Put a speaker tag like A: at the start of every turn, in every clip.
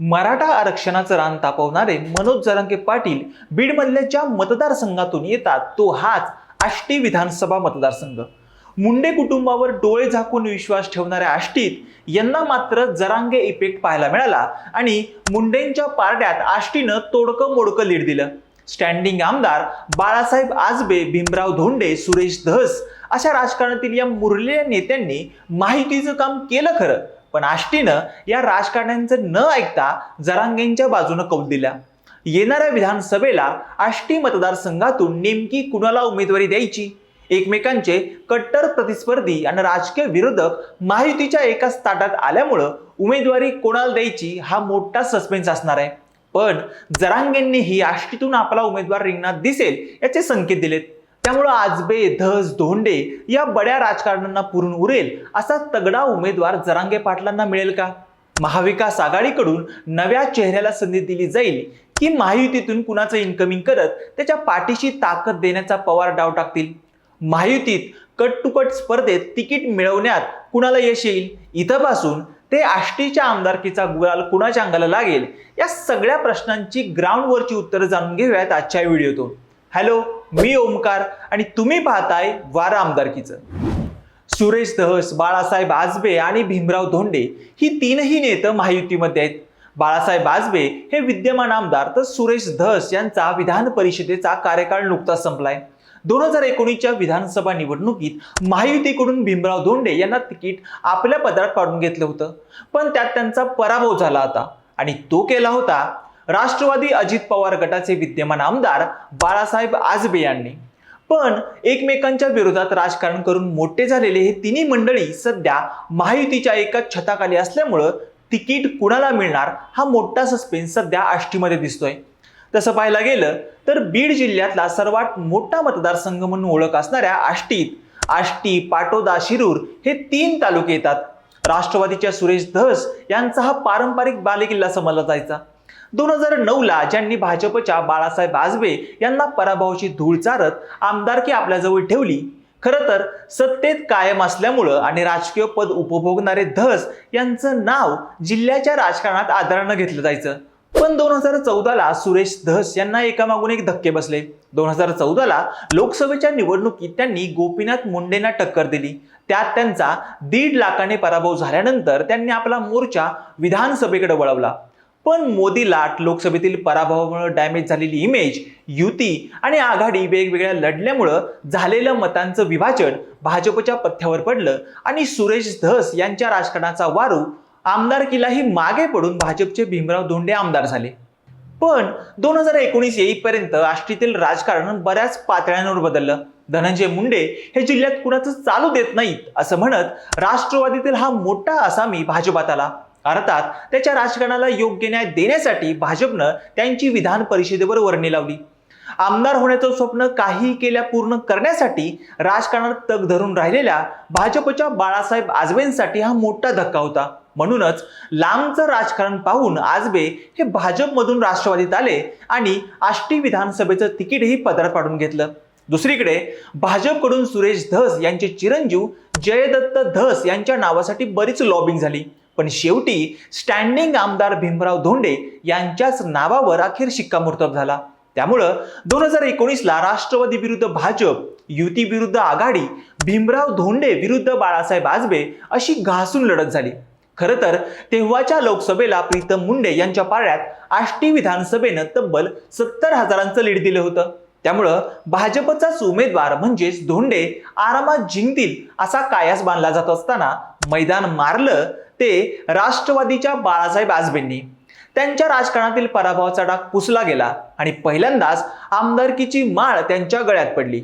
A: मराठा आरक्षणाचं रान तापवणारे मनोज जरांगे पाटील बीडमधल्या ज्या मतदारसंघातून येतात. तो हाच आष्टी विधानसभा मतदारसंघ. मुंडे कुटुंबावर डोळे झाकून विश्वास ठेवणाऱ्या आष्टीत यांना मात्र जरांगे इफेक्ट पाहायला मिळाला आणि मुंडेंच्या पारड्यात आष्टीनं तोडकं मोडकं लीड दिलं. स्टँडिंग आमदार बाळासाहेब आजबे भीमराव धोंडे सुरेश धस अशा राजकारणातील या मुरलेल्या नेत्यांनी माहितीचं काम केलं खरं. पण आष्टीनं या राजकारण्यांचं न ऐकता जरांगेंच्या बाजूनं कौल दिला. येणाऱ्या विधानसभेला आष्टी मतदारसंघातून नेमकी कुणाला उमेदवारी द्यायची? एकमेकांचे कट्टर प्रतिस्पर्धी आणि राजकीय विरोधक माहितीच्या एकाच ताटात आल्यामुळं उमेदवारी कोणाला द्यायची हा मोठा सस्पेन्स असणार आहे. पण जरांगेंनी ही आष्टीतून आपला उमेदवार रिंगणात दिसेल याचे संकेत दिलेत. त्यामुळं आजबे धस धोंडे या बड्या राजकारण्यांना पुरून उरेल असा तगडा उमेदवार जरांगे पाटलांना मिळेल का? महाविकास आघाडीकडून नव्या चेहऱ्याला संधी दिली जाईल की महायुतीतून कुणाचं इन्कमिंग करत त्याच्या पाठीशी ताकद देण्याचा पवार डाव टाकतील? महायुतीत कट टू कट स्पर्धेत तिकीट मिळवण्यात कुणाला यश येईल? इथंपासून ते आष्टीच्या आमदारकीचा गुलाल कुणाच्या अंगाला लागेल? या सगळ्या प्रश्नांची ग्राउंडवरची उत्तरं जाणून घेऊयात आजच्या व्हिडिओतून. हॅलो मी ओमकार आणि तुम्ही पाहताय वारा आमदारकीचं. सुरेश धस बाळासाहेब आजबे आणि भीमराव धोंडे ही तीनही नेतं महायुतीमध्ये आहेत. बाळासाहेब आजबे हे विद्यमान आमदार तर सुरेश धस यांचा विधान परिषदेचा कार्यकाळ नुकताच संपलाय. दोन हजार एकोणीसच्या विधानसभा निवडणुकीत महायुतीकडून भीमराव धोंडे यांना तिकीट आपल्या पदरात पाडून घेतलं होतं. पण त्यात त्यांचा पराभव झाला होता आणि तो केला होता राष्ट्रवादी अजित पवार गटाचे विद्यमान आमदार बाळासाहेब आजबे यांनी. पण एकमेकांच्या विरोधात राजकारण करून मोठे झालेले हे तिन्ही मंडळी सध्या महायुतीच्या एका छताखाली असल्यामुळं तिकीट कुणाला मिळणार हा मोठा सस्पेन्स सध्या आष्टीमध्ये दिसतोय. तसं पाहायला गेलं तर बीड जिल्ह्यातला सर्वात मोठा मतदारसंघ म्हणून ओळख असणाऱ्या आष्टीत आष्टी पाटोदा शिरूर हे तीन तालुके येतात. राष्ट्रवादीच्या सुरेश धस यांचा हा पारंपरिक बालेकिल्ला समजला जायचा. दोन हजार नऊला ज्यांनी भाजपच्या बाळासाहेब आजबे यांना पराभवाची धूळ चारत आमदारकी आपल्याजवळ ठेवली खरं तर सत्तेत कायम असल्यामुळं आणि राजकीय पद उपभोगणारे धस यांचं नाव जिल्ह्याच्या राजकारणात आदरानं घेतलं जायचं. पण दोन हजार चौदाला सुरेश धस यांना एकामागून एक धक्के बसले. दोन हजार चौदाला लोकसभेच्या निवडणुकीत त्यांनी गोपीनाथ मुंडेंना टक्कर दिली. त्यात त्यांचा दीड लाखाने पराभव झाल्यानंतर त्यांनी आपला मोर्चा विधानसभेकडे वळवला. पण मोदी लाट लोकसभेतील पराभवामुळे डॅमेज झालेली इमेज युती आणि आघाडी वेगवेगळ्या लढल्यामुळं झालेलं मतांचं विभाजन भाजपच्या पथ्यावर पडलं आणि सुरेश धस यांच्या राजकारणाचा वारू आमदारकीलाही मागे पडून भाजपचे भीमराव धोंडे आमदार झाले. पण दोन हजार एकोणीस येईपर्यंत आष्टीतील राजकारण बऱ्याच पातळ्यांवर बदललं. धनंजय मुंडे हे जिल्ह्यात कुणाचं चालू देत नाहीत असं म्हणत राष्ट्रवादीतील हा मोठा आसामी भाजपात आला. अर्थात त्याच्या राजकारणाला योग्य न्याय देण्यासाठी भाजपनं त्यांची विधान परिषदेवर वर्णी लावली. आमदार होण्याचं स्वप्न काही केल्या पूर्ण करण्यासाठी राजकारणात तग धरून राहिलेल्या भाजपच्या बाळासाहेब आजबेंसाठी हा मोठा धक्का होता. म्हणूनच लांबचं राजकारण पाहून आजबे हे भाजपमधून राष्ट्रवादीत आले आणि आष्टी विधानसभेचं तिकीटही पदरात पाडून घेतलं. दुसरीकडे भाजपकडून सुरेश धस यांचे चिरंजीव जयदत्त धस यांच्या नावासाठी बरीच लॉबिंग झाली. पण शेवटी स्टँडिंग आमदार भीमराव धोंडे यांच्याच नावावर अखेर शिक्कामोर्तब झाला. त्यामुळं दोन हजार एकोणीसला राष्ट्रवादी विरुद्ध भाजप युती विरुद्ध आघाडी भीमराव धोंडे विरुद्ध बाळासाहेब आजबे अशी घासून लढत झाली. खरं तर तेव्हाच्या लोकसभेला प्रीतम मुंडे यांच्या पाळ्यात आष्टी विधानसभेनं तब्बल सत्तर हजारांचं लीड दिलं होतं. त्यामुळं भाजपचाच उमेदवार म्हणजेच धोंडे आरामात जिंकतील असा कायास बांधला जात असताना मैदान मारलं ते राष्ट्रवादीच्या बाळासाहेब आजबेंनी. त्यांच्या राजकारणातील पराभवाचा डाग पुसला गेला आणि पहिल्यांदाच आमदारकीची माळ त्यांच्या गळ्यात पडली.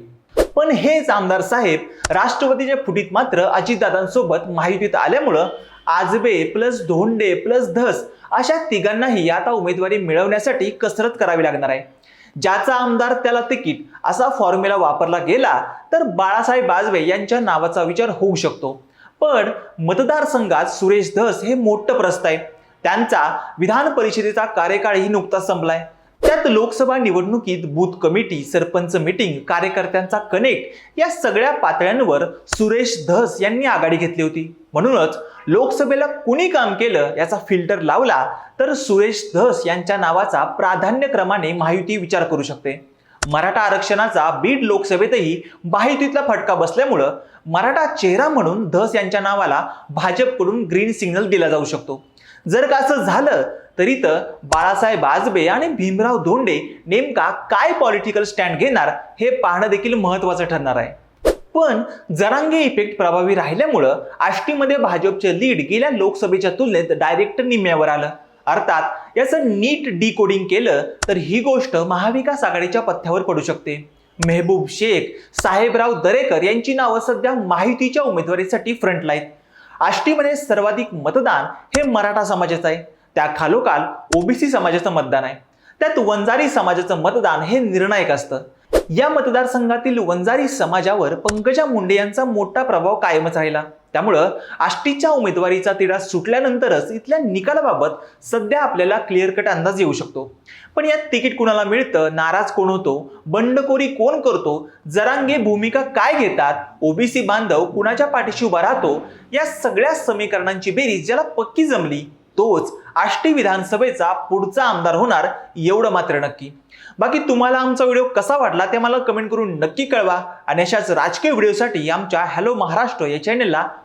A: पण हेच आमदार साहेब राष्ट्रवादीच्या फुटीत मात्र अजितदादांसोबत माहितीत आल्यामुळं आजबे प्लस धोंडे प्लस धस अशा तिघांनाही आता उमेदवारी मिळवण्यासाठी कसरत करावी लागणार आहे. ज्याचा आमदार त्याला तिकीट असा फॉर्म्युला वापरला गेला तर बाळासाहेब आजबे यांच्या नावाचा विचार होऊ शकतो. पण मतदारसंघात सुरेश धस हे मोठं प्रस्त आहे. त्यांचा विधान परिषदेचा कार्यकाळही नुकताच संपलाय. त्यात लोकसभा निवडणुकीत बूथ कमिटी सरपंच मीटिंग कार्यकर्त्यांचा कनेक्ट या सगळ्या पातळ्यांवर सुरेश धस यांनी आघाडी घेतली होती. म्हणूनच लोकसभेला कुणी काम केलं याचा फिल्टर लावला तर सुरेश धस यांच्या नावाचा प्राधान्यक्रमाने महायुती विचार करू शकते. मराठा आरक्षणाचा बीड लोकसभेतही महायुतीतला फटका बसल्यामुळं मराठा चेहरा म्हणून धस यांच्या नावाला भाजपकडून ग्रीन सिग्नल दिला जाऊ शकतो. जर का असं झालं तरी तर बाळासाहेब आजबे आणि भीमराव धोंडे नेमका काय पॉलिटिकल स्टँड घेणार हे पाहणं देखील महत्वाचं ठरणार आहे. पण जरांगे इफेक्ट प्रभावी राहिल्यामुळं आष्टीमध्ये भाजपचे लीड गेल्या लोकसभेच्या तुलनेत डायरेक्ट निम्म्यावर आलं. अर्थात याचं नीट डिकोडिंग केलं तर ही गोष्ट महाविकास आघाडीच्या पथ्यावर पडू शकते. मेहबूब शेख साहेबराव दरेकर यांची नावं सध्या माहितीच्या उमेदवारीसाठी फ्रंटला आहेत आष्टीमध्ये सर्वाधिक मतदान हे मराठा समाजाचं आहे. त्या खालोखाल ओबीसी समाजाचं मतदान आहे. त्यात वंजारी समाजाचं मतदान हे निर्णायक असतं. या मतदारसंघातील वंजारी समाजावर पंकजा मुंडे यांचा मोठा प्रभाव कायमच राहिला. त्यामुळं आष्टीच्या उमेदवारीचा तिढा सुटल्यानंतरच इथल्या निकालाबाबत सध्या आपल्याला क्लिअर कट अंदाज येऊ शकतो. पण यात तिकीट कुणाला मिळतं नाराज कोण होतो बंडखोरी कोण करतो जरांगे भूमिका काय घेतात ओबीसी बांधव कुणाच्या पाठीशी उभा राहतो या सगळ्या समीकरणांची बेरीज ज्याला पक्की जमली तोच आष्टी विधानसभेचा पुढचा आमदार होणार एवढं मात्र नक्की. बाकी तुम्हाला आमचा व्हिडिओ कसा वाटला ते मला कमेंट करून नक्की कळवा. आणि अशाच राजकीय व्हिडिओसाठी आमच्या हॅलो महाराष्ट्र या चॅनेलला